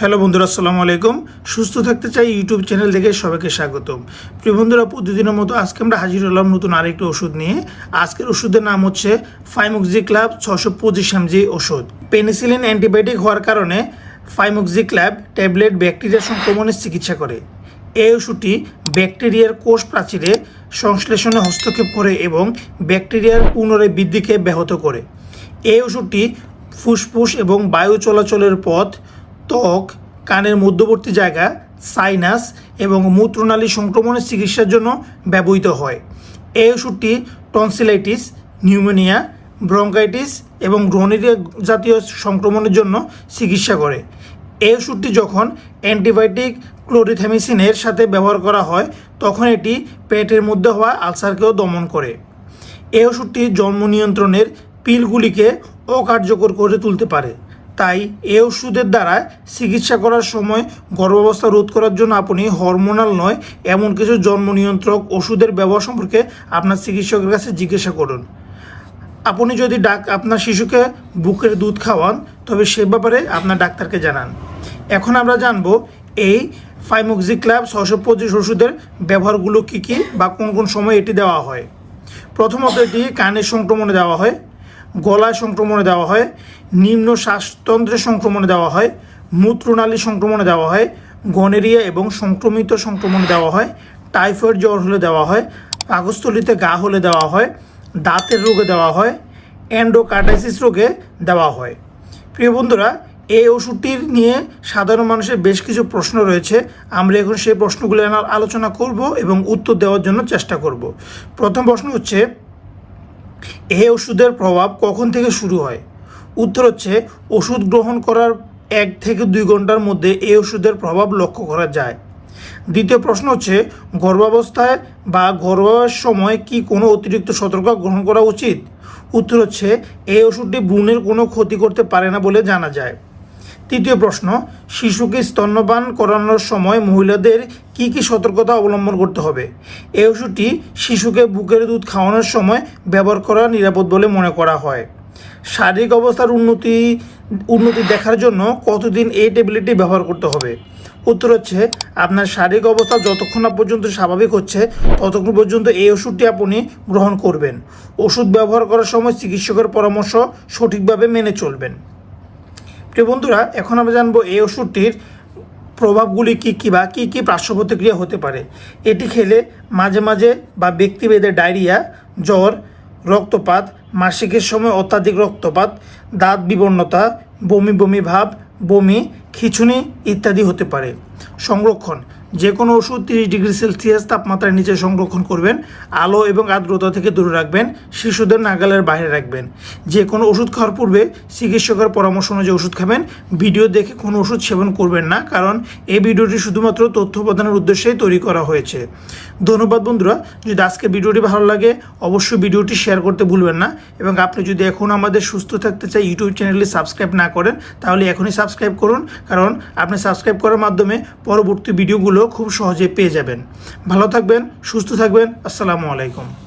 Hello বন্ধুরা, আসসালামু আলাইকুম। সুস্থ থাকতে চাই ইউটিউব চ্যানেল থেকে সবাইকে স্বাগতম। প্রিয় বন্ধুরা, প্রতিদিনের মতো আজকে আমরা হাজির হলাম নতুন আরেকটি ওষুধ নিয়ে। আজকের ওষুধের নাম হচ্ছে ফাইমুক্সি ক্লাব ছশো পঁচিশ এমজি ওষুধ। পেনিসিলিন অ্যান্টিবায়োটিক হওয়ার কারণে ফাইমুক্সি ক্লাব ট্যাবলেট ব্যাকটেরিয়া সংক্রমণের চিকিৎসা করে। এই ওষুধটি ব্যাকটেরিয়ার কোষ প্রাচীরে সংশ্লেষণে হস্তক্ষেপ করে এবং ব্যাকটেরিয়ার পুনরায় বৃদ্ধিকে ব্যাহত করে। এই ওষুধটি ফুসফুস এবং বায়ু চলাচলের পথ ত্বক, কানের মধ্যবর্তী জায়গা, সাইনাস এবং মূত্রনালী সংক্রমণের চিকিৎসার জন্য ব্যবহৃত হয়। এই ওষুধটি টনসিলাইটিস নিউমোনিয়া ব্রঙ্কাইটিস এবং গ্রহণীয় জাতীয় সংক্রমণের জন্য চিকিৎসা করে। এই ওষুধটি যখন অ্যান্টিবায়োটিক ক্লোরিথেমিসিনের সাথে ব্যবহার করা হয়, তখন এটি পেটের মধ্যে হওয়া আলসারকেও দমন করে। এই ওষুধটি জন্ম নিয়ন্ত্রণের পিলগুলিকে অকার্যকর করে তুলতে পারে। তাই এ ওষুধের দ্বারা চিকিৎসা করার সময় গর্ভাবস্থা রোধ করার জন্য আপনি হরমোনাল নয়, এমন কিছু জন্ম নিয়ন্ত্রক ওষুধের ব্যবহার সম্পর্কে আপনার চিকিৎসকের কাছে জিজ্ঞাসা করুন। আপনি যদি ডাক, আপনার শিশুকে বুকের দুধ খাওয়ান, তবে সে ব্যাপারে আপনার ডাক্তারকে জানান। এখন আমরা জানব এই ফাইমোক্সি ক্লাব ছশো পঁচিশ ওষুধের ব্যবহারগুলো কী কী বা কোন কোন সময় এটি দেওয়া হয়। প্রথমত এটি কানের সংক্রমণে দেওয়া হয়। গলায় সংক্রমণে দেওয়া হয়, নিম্ন শ্বাসতন্ত্রের সংক্রমণে দেওয়া হয়, মূত্রনালী সংক্রমণে দেওয়া হয়, গনেরিয়া এবং সংক্রমিত সংক্রমণে দেওয়া হয়, টাইফয়েড জ্বর হলে দেওয়া হয়, পাকস্থলিতে গা হলে দেওয়া হয়, দাঁতের রোগে দেওয়া হয় অ্যান্ডোকার্টাইসিস রোগে দেওয়া হয়। প্রিয় বন্ধুরা, এই ওষুধটির নিয়ে সাধারণ মানুষের বেশ কিছু প্রশ্ন রয়েছে। আমরা এখন সেই প্রশ্নগুলো আলোচনা করব এবং উত্তর দেওয়ার জন্য চেষ্টা করব। প্রথম প্রশ্ন হচ্ছে এই ওষুধের প্রভাব কখন থেকে শুরু হয়? উত্তর হচ্ছে, ওষুধ গ্রহণ করার এক থেকে দুই ঘণ্টার মধ্যে এ ওষুধের প্রভাব লক্ষ্য করা যায়। দ্বিতীয় প্রশ্ন হচ্ছে, গর্ভাবস্থায় বা গর্ভাবের সময় কি কোনো অতিরিক্ত সতর্ক গ্রহণ করা উচিত? উত্তর হচ্ছে এই ওষুধটি ভ্রূণের কোনো ক্ষতি করতে পারে না বলে জানা যায়। তৃতীয় প্রশ্ন, শিশুকে স্তন্যপান করানোর সময় মহিলাদের কি কি সতর্কতা অবলম্বন করতে হবে? এই ওষুধটি শিশুকে বুকের দুধ খাওয়ানোর সময় ব্যবহার করা নিরাপদ বলে মনে করা হয়। শারীরিক অবস্থার উন্নতি উন্নতি দেখার জন্য কতদিন এই ট্যাবলেটটি ব্যবহার করতে হবে? উত্তর হচ্ছে, আপনার শারীরিক অবস্থা যতক্ষণ না পর্যন্ত স্বাভাবিক হচ্ছে, ততক্ষণ পর্যন্ত এই ওষুধটি আপনি গ্রহণ করবেন। ওষুধ ব্যবহার করার সময় চিকিৎসকের পরামর্শ সঠিকভাবে মেনে চলবেন। প্রিয় বন্ধুরা, এখন আমরা জানব এই ওষুধটির প্রভাবগুলি কী কী বা কী কী পার্শ্ব প্রতিক্রিয়া হতে পারে। এটি খেলে মাঝে মাঝে বা ব্যক্তিভেদে ডায়রিয়া, জ্বর, রক্তপাত, মাসিকের সময় অত্যাধিক রক্তপাত, দাঁত বিবর্ণতা, বমি বমি ভাব, বমি, খিচুনি ইত্যাদি হতে পারে। সংরক্ষণ যে কোনো ওষুধ তিরিশ ডিগ্রি সেলসিয়াস তাপমাত্রার নিচে সংরক্ষণ করবেন, আলো এবং আর্দ্রতা থেকে দূরে রাখবেন, শিশুদের নাগালের বাইরে রাখবেন। যে কোনো ওষুধ খাওয়ার পূর্বে চিকিৎসকের পরামর্শ অনুযায়ী ওষুধ খাবেন। ভিডিও দেখে কোনো ওষুধ সেবন করবেন না, কারণ এই ভিডিওটি শুধুমাত্র তথ্য প্রদানের উদ্দেশ্যেই তৈরি করা হয়েছে। ধন্যবাদ বন্ধুরা, যদি আজকে ভিডিওটি ভালো লাগে, অবশ্যই ভিডিওটি শেয়ার করতে ভুলবেন না। এবং আপনি যদি এখন আমাদের সুস্থ থাকতে চাই, ইউটিউব চ্যানেলটি সাবস্ক্রাইব না করেন, তাহলে এখনই সাবস্ক্রাইব করুন। কারণ আপনি সাবস্ক্রাইব করার মাধ্যমে পরবর্তী ভিডিওগুলো খুব সহজে পেয়ে যাবেন। ভালো থাকবেন সুস্থ থাকবেন আসসালামু আলাইকুম।